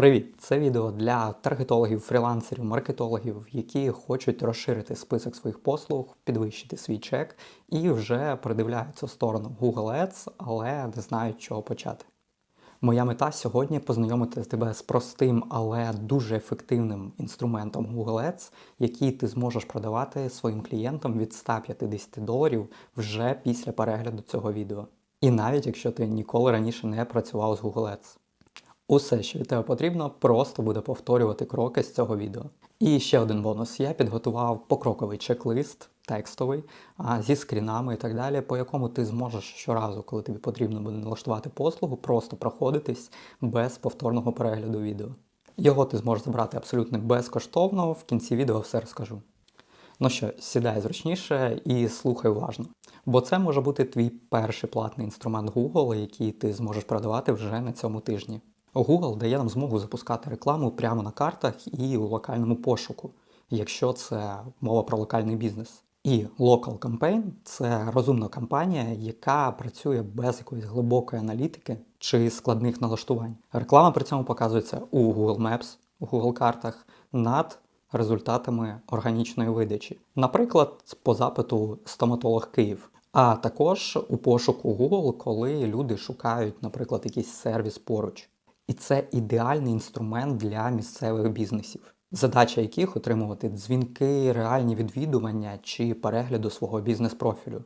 Привіт! Це відео для таргетологів, фрілансерів, маркетологів, які хочуть розширити список своїх послуг, підвищити свій чек і вже придивляються в сторону Google Ads, але не знають, чого почати. Моя мета сьогодні познайомити тебе з простим, але дуже ефективним інструментом Google Ads, який ти зможеш продавати своїм клієнтам від 150 доларів вже після перегляду цього відео. І навіть якщо ти ніколи раніше не працював з Google Ads. Усе, що від тебе потрібно, просто буде повторювати кроки з цього відео. І ще один бонус: я підготував покроковий чек-лист, текстовий, зі скрінами і так далі, по якому ти зможеш щоразу, коли тобі потрібно буде налаштувати послугу, просто проходитись без повторного перегляду відео. Його ти зможеш забрати абсолютно безкоштовно, в кінці відео все розкажу. Ну що, сідай зручніше і слухай уважно. Бо це може бути твій перший платний інструмент Google, який ти зможеш продавати вже на цьому тижні. Google дає нам змогу запускати рекламу прямо на картах і у локальному пошуку, якщо це мова про локальний бізнес. І Local Campaign – це розумна кампанія, яка працює без якоїсь глибокої аналітики чи складних налаштувань. Реклама при цьому показується у Google Maps, у Google картах над результатами органічної видачі. Наприклад, по запиту стоматолог Київ. А також у пошуку Google, коли люди шукають, наприклад, якийсь сервіс поруч. І це ідеальний інструмент для місцевих бізнесів, задача яких отримувати дзвінки, реальні відвідування чи перегляду свого бізнес-профілю.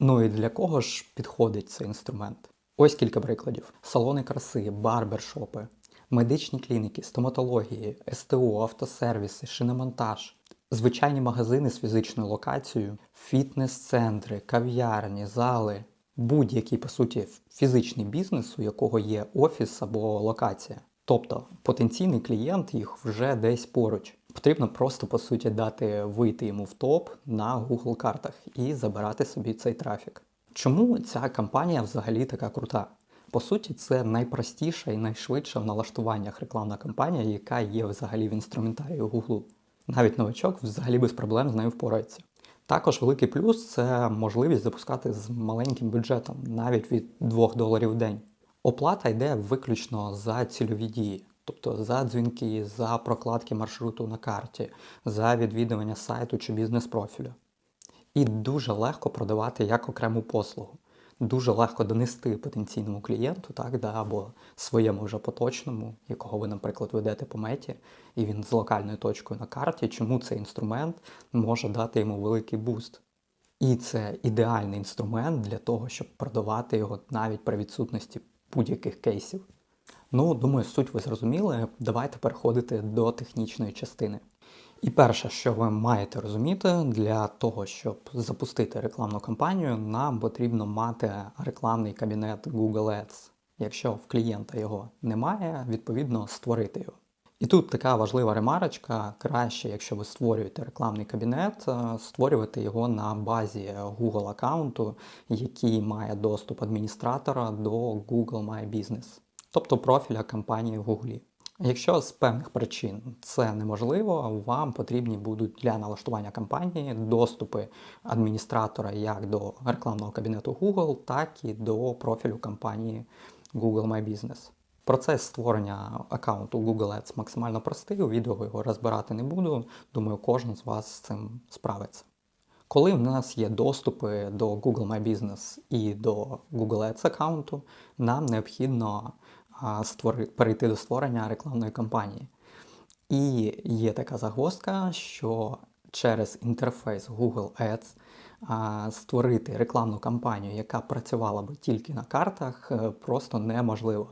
Ну і для кого ж підходить цей інструмент? Ось кілька прикладів: салони краси, барбершопи, медичні клініки, стоматології, СТО, автосервіси, шиномонтаж, звичайні магазини з фізичною локацією, фітнес-центри, кав'ярні, зали будь-який, по суті, фізичний бізнес, у якого є офіс або локація. Тобто потенційний клієнт їх вже десь поруч. Потрібно просто, по суті, дати вийти йому в топ на Google картах і забирати собі цей трафік. Чому ця кампанія взагалі така крута? По суті, це найпростіша і найшвидша в налаштуваннях рекламна кампанія, яка є взагалі в інструментарії Google. Навіть новачок взагалі без проблем з нею впорається. Також великий плюс це можливість запускати з маленьким бюджетом, навіть від 2 доларів в день. Оплата йде виключно за цільові дії, тобто за дзвінки, за прокладки маршруту на карті, за відвідування сайту чи бізнес-профілю. І дуже легко продавати як окрему послугу. Дуже легко донести потенційному клієнту, так, да, або своєму вже поточному, якого ви, наприклад, ведете по меті, і він з локальною точкою на карті, чому цей інструмент може дати йому великий буст. І це ідеальний інструмент для того, щоб продавати його навіть при відсутності будь-яких кейсів. Ну, думаю, суть ви зрозуміли. Давайте переходити до технічної частини. І перше, що ви маєте розуміти, для того, щоб запустити рекламну кампанію, нам потрібно мати рекламний кабінет Google Ads. Якщо в клієнта його немає, відповідно створити його. І тут така важлива ремарочка: краще, якщо ви створюєте рекламний кабінет, е, створювати його на базі Google аккаунту, який має доступ адміністратора до Google My Business, тобто профіля компанії в Google. Якщо з певних причин це неможливо, вам потрібні будуть для налаштування кампанії доступи адміністратора як до рекламного кабінету Google, так і до профілю компанії Google My Business. Процес створення аккаунту Google Ads максимально простий, у відео його розбирати не буду. Думаю, кожен з вас з цим справиться. Коли в нас є доступи до Google My Business і до Google Ads аккаунту, нам необхідно створи, перейти до створення рекламної кампанії. І є така загвоздка, що через інтерфейс Google Ads створити рекламну кампанію, яка працювала би тільки на картах, е, просто неможливо.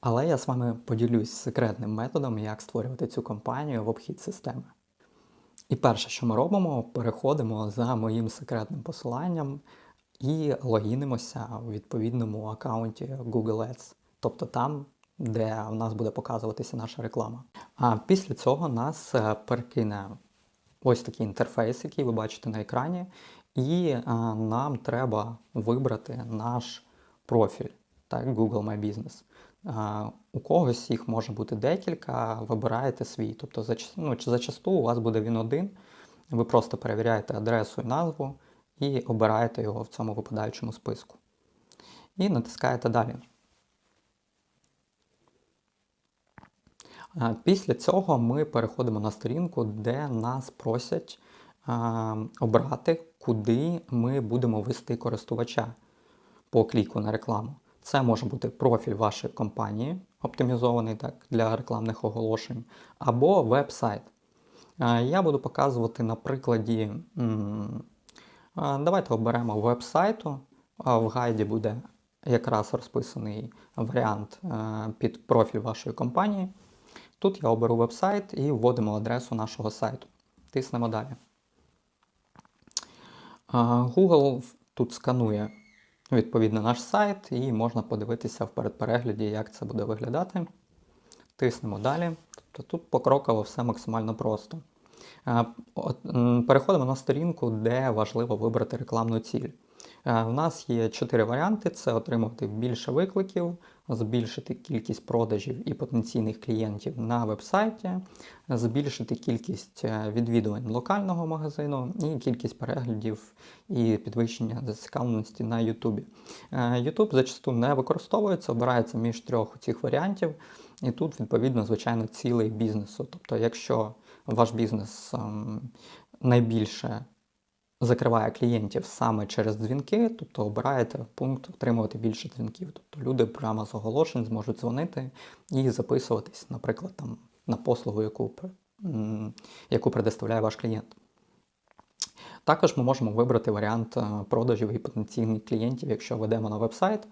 Але я з вами поділюсь секретним методом, як створювати цю кампанію в обхід системи. І перше, що ми робимо, переходимо за моїм секретним посиланням і логінимося у відповідному аккаунті Google Ads, тобто там, де в нас буде показуватися наша реклама. А після цього нас е, перекине ось такий інтерфейс, який ви бачите на екрані, і нам треба вибрати наш профіль, так, Google My Business. У когось їх може бути декілька, вибираєте свій. Тобто ну, зачасту у вас буде він один. Ви просто перевіряєте адресу і назву і обираєте його в цьому випадаючому списку. і натискаєте далі. Після цього ми переходимо на сторінку, де нас просять обрати, куди ми будемо вести користувача по кліку на рекламу. Це може бути профіль вашої компанії, оптимізований так, для рекламних оголошень, або веб-сайт. Я буду показувати на прикладі. Давайте оберемо веб-сайту. В гайді буде якраз розписаний варіант е, під профіль вашої компанії. Тут я оберу веб-сайт і вводимо адресу нашого сайту. Тиснемо далі. Google тут сканує відповідно наш сайт, і можна подивитися в передперегляді, як це буде виглядати. Тиснемо далі. Тобто тут покроково все максимально просто. Переходимо на сторінку, де важливо вибрати рекламну ціль. У нас є чотири варіанти: це отримати більше викликів, збільшити кількість продажів і потенційних клієнтів на вебсайті, збільшити кількість е, відвідувань локального магазину і кількість переглядів і підвищення зацікавленості на YouTube. Е, YouTube зачасту не використовується, обирається між трьох цих варіантів, і тут, відповідно, звичайно, цілий бізнесу. Тобто, якщо ваш бізнес ем, найбільше закриває клієнтів саме через дзвінки, тобто обираєте пункт отримувати більше дзвінків. Тобто люди прямо з оголошень зможуть дзвонити і записуватись, наприклад, там на послугу, яку, яку предоставляє ваш клієнт. Також ми можемо вибрати варіант е, продажів і потенційних клієнтів, якщо ведемо на веб-сайт.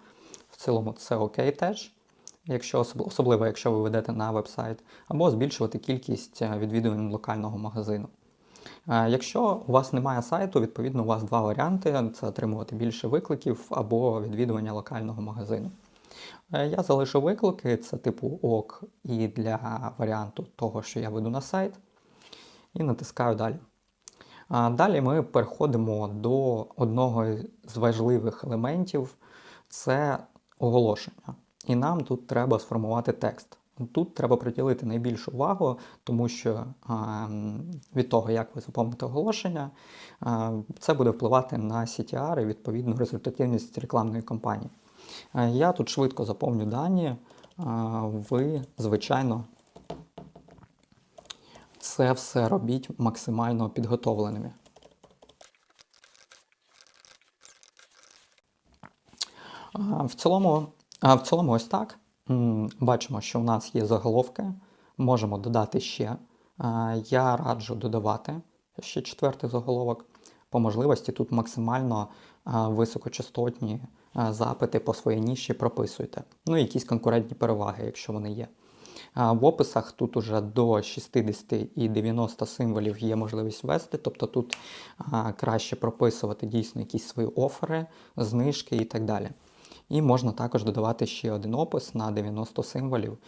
В цілому це окей теж, якщо особливо якщо ви ведете на веб-сайт, або збільшувати кількість е, відвідувань локального магазину. Е, Якщо у вас немає сайту, відповідно у вас два варіанти: це отримувати більше викликів або відвідування локального магазину. Е, Я залишу виклики, це типу ок і для варіанту того, що я веду на сайт, і натискаю далі. Далі ми переходимо до одного з важливих елементів це оголошення. І нам тут треба сформувати текст. Тут треба приділити найбільшу увагу, тому що від того, як ви заповните оголошення, це буде впливати на CTR і відповідно результативність рекламної кампанії. Я тут швидко заповню дані. Ви, звичайно, це все робіть максимально підготовленими. В цілому, а, в цілому ось так. Бачимо, що в нас є заголовки. Можемо додати ще. Я раджу додавати ще четвертий заголовок. По можливості тут максимально високочастотні запити по своїй ніші прописуйте. Ну і якісь конкурентні переваги, якщо вони є. В описах тут уже до 60 і 90 символів є можливість ввести, тобто тут краще прописувати дійсно якісь свої офери, знижки і так далі. І можна також додавати ще один опис на 90 символів.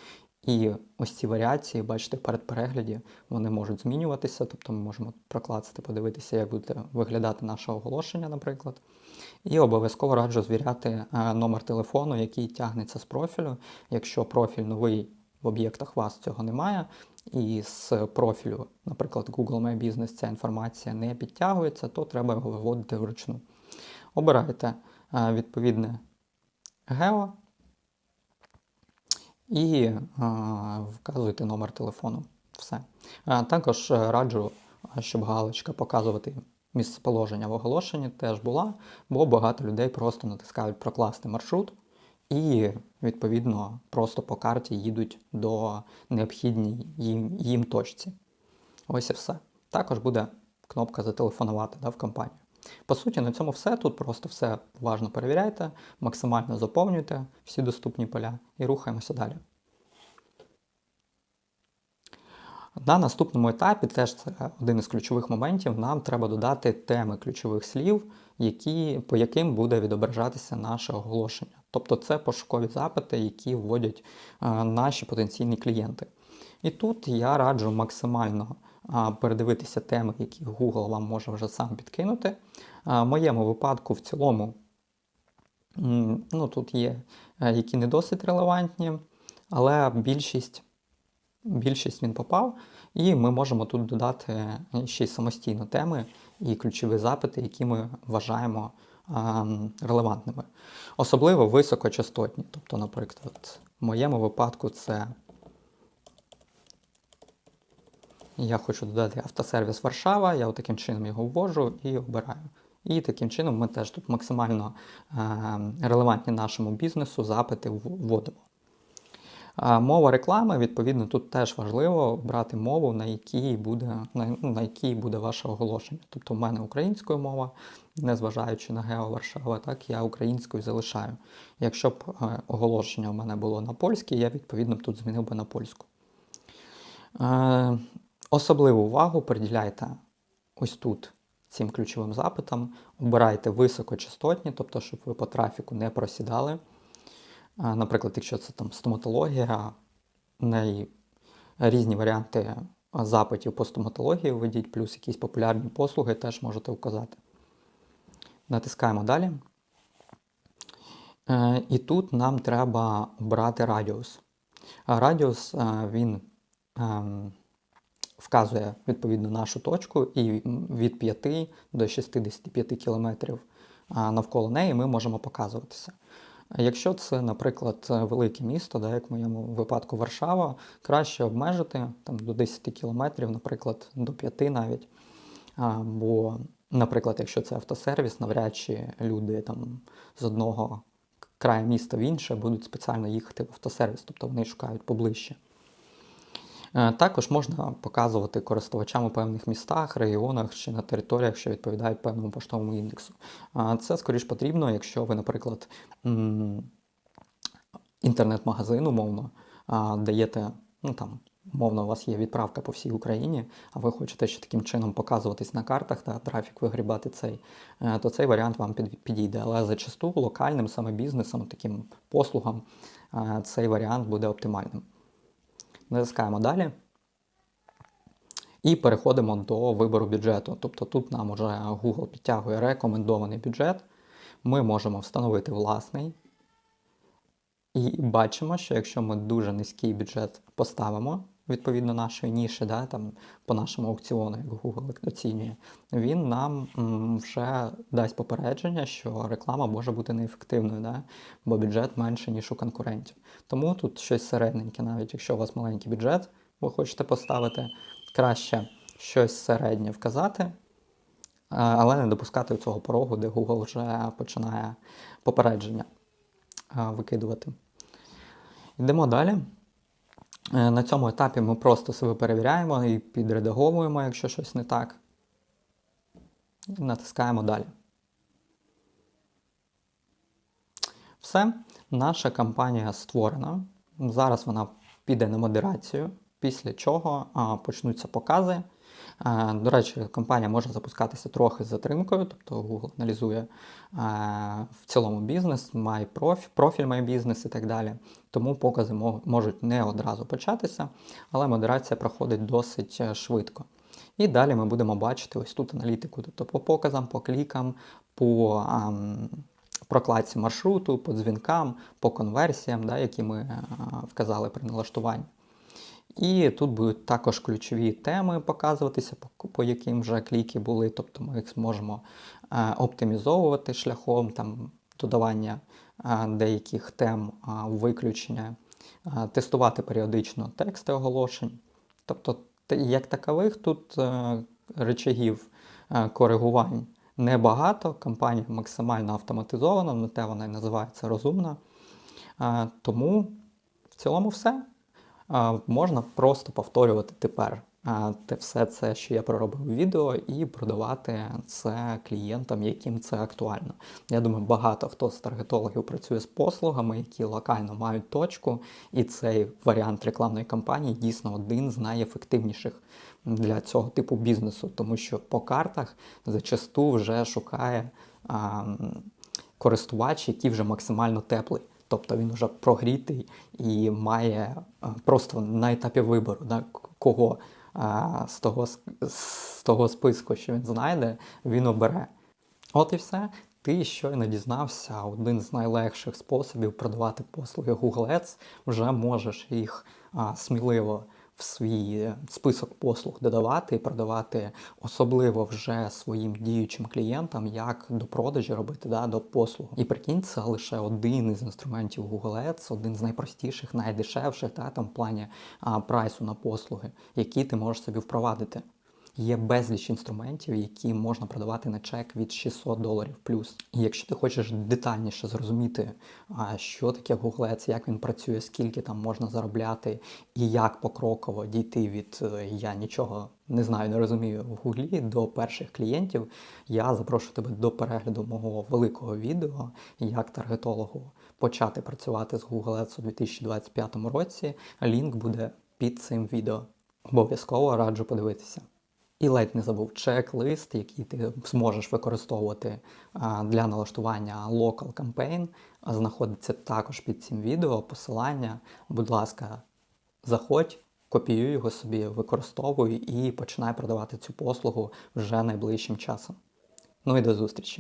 І ось ці варіації, бачите, перед перегляді вони можуть змінюватися, тобто ми можемо прокласти, подивитися, як буде виглядати наше оголошення, наприклад. І обов'язково раджу звіряти е, номер телефону, який тягнеться з профілю. Якщо профіль новий в об'єктах вас цього немає, і з профілю, наприклад, Google My Business ця інформація не підтягується, то треба його виводити вручну. Обирайте е, відповідне гео і е, вказуєте номер телефону. Все. Е, також е, раджу, щоб галочка показувати місцеположення в оголошенні теж була, бо багато людей просто натискають прокласти маршрут і, відповідно, просто по карті їдуть до необхідній їм, їм точці. Ось і все. Також буде кнопка зателефонувати да, в компанію. По суті, на цьому все. Тут просто все уважно перевіряйте, максимально заповнюйте всі доступні поля і рухаємося далі. На наступному етапі, теж це один із ключових моментів, нам треба додати теми ключових слів, які, по яким буде відображатися наше оголошення. Тобто це пошукові запити, які вводять е, наші потенційні клієнти. І тут я раджу максимально передивитися теми, які Google вам може вже сам підкинути. В моєму випадку в цілому ну, тут є е, які не досить релевантні, але більшість, більшість він попав, і ми можемо тут додати ще й самостійно теми і ключові запити, які ми вважаємо релевантними. Особливо високочастотні. Тобто, наприклад, в моєму випадку це я хочу додати автосервіс Варшава, я таким чином його ввожу і обираю. І таким чином ми теж тут максимально е, релевантні нашому бізнесу запити вводимо. Мова реклами, відповідно, тут теж важливо брати мову, на якій буде, на, ну, на якій буде ваше оголошення. Тобто в мене українською мова, незважаючи на Гео Варшава, так я українською залишаю. Якщо б е, оголошення в мене було на польській, я відповідно б тут змінив би на польську. Особливу увагу приділяйте ось тут цим ключовим запитам. Обирайте високочастотні, тобто, щоб ви по трафіку не просідали. Наприклад, якщо це там стоматологія, різні варіанти запитів по стоматології введіть, плюс якісь популярні послуги теж можете вказати. Натискаємо далі. Е, І тут нам треба обрати радіус. Радіус е, він ем, вказує відповідно нашу точку, і від 5 до 65 кілометрів навколо неї ми можемо показуватися. Якщо це, наприклад, велике місто, да, як в моєму випадку Варшава, краще обмежити там, до 10 кілометрів, наприклад, до 5 навіть. Бо, наприклад, якщо це автосервіс, навряд чи люди там, з одного краю міста в інше будуть спеціально їхати в автосервіс, тобто вони шукають поближче. Е, Також можна показувати користувачам у певних містах, регіонах чи на територіях, що відповідають певному поштовому індексу. Це скоріш потрібно, якщо ви, наприклад, інтернет-магазин, умовно, даєте, ну там, умовно, у вас є відправка по всій Україні, а ви хочете ще таким чином показуватись на картах та трафік вигрібати цей, е, то цей варіант вам підійде. Але зачасту локальним саме бізнесом, таким послугам, е, цей варіант буде оптимальним. Натискаємо далі. І переходимо до вибору бюджету. Тобто тут нам вже Google підтягує рекомендований бюджет. Ми можемо встановити власний. І бачимо, що якщо ми дуже низький бюджет поставимо, відповідно нашої ніші, да, там, по нашому аукціону, як Google оцінює, він нам вже дасть попередження, що реклама може бути неефективною, да, бо бюджет менше, ніж у конкурентів. Тому тут щось середненьке, навіть якщо у вас маленький бюджет, ви хочете поставити, краще щось середнє вказати, але не допускати цього порогу, де Google вже починає попередження викидувати. Йдемо далі. Е, На цьому етапі ми просто себе перевіряємо і підредаговуємо, якщо щось не так. І натискаємо далі. Все, наша кампанія створена. Зараз вона піде на модерацію, після чого а, почнуться покази. А, До речі, кампанія може запускатися трохи з затримкою, тобто Google аналізує в цілому бізнес, має профіль, профіль має бізнес і так далі. Тому покази можуть не одразу початися, але модерація проходить досить е, швидко. І далі ми будемо бачити ось тут аналітику, тобто по показам, по клікам, по ам, прокладці маршруту, по дзвінкам, по конверсіям, да, які ми е, вказали при налаштуванні. І тут будуть також ключові теми показуватися, по, по яким вже кліки були, тобто ми їх зможемо е, оптимізовувати шляхом там, додавання е, деяких тем е, виключення, е, тестувати періодично тексти оголошень. Тобто, як такових тут е, речагів е, коригувань небагато, кампанія максимально автоматизована, на те вона і називається розумна. Е, Тому в цілому все. Можна просто повторювати тепер те все це, що я проробив у відео, і продавати це клієнтам, яким це актуально. Я думаю, багато хто з таргетологів працює з послугами, які локально мають точку, і цей варіант рекламної кампанії дійсно один з найефективніших для цього типу бізнесу, тому що по картах зачасту вже шукає а, користувач, який вже максимально теплий. Тобто він вже прогрітий і має просто на етапі вибору, да, кого а, з, того, з того списку, що він знайде, він обере. От і все. Ти щойно дізнався один з найлегших способів продавати послуги Google Ads, вже можеш їх а, сміливо в свій список послуг додавати і продавати, особливо вже своїм діючим клієнтам, як до продажі робити да, до послуг. І прикинь, це лише один із інструментів Google Ads, один з найпростіших, найдешевших, та, там, в плані а, прайсу на послуги, які ти можеш собі впровадити. Є безліч інструментів, які можна продавати на чек від 600 доларів плюс. І якщо ти хочеш детальніше зрозуміти, що таке Google Ads, як він працює, скільки там можна заробляти, і як покроково дійти від е, я нічого не знаю, не розумію в Гуглі до перших клієнтів, я запрошую тебе до перегляду мого великого відео, як таргетологу почати працювати з Google Ads у 2025 році. Лінк буде під цим відео. Обов'язково раджу подивитися. І ледь не забув чек-лист, який ти зможеш використовувати для налаштування Local Campaign, знаходиться також під цим відео. Посилання, будь ласка, заходь, копіюй його собі, використовуй і починай продавати цю послугу вже найближчим часом. Ну і до зустрічі!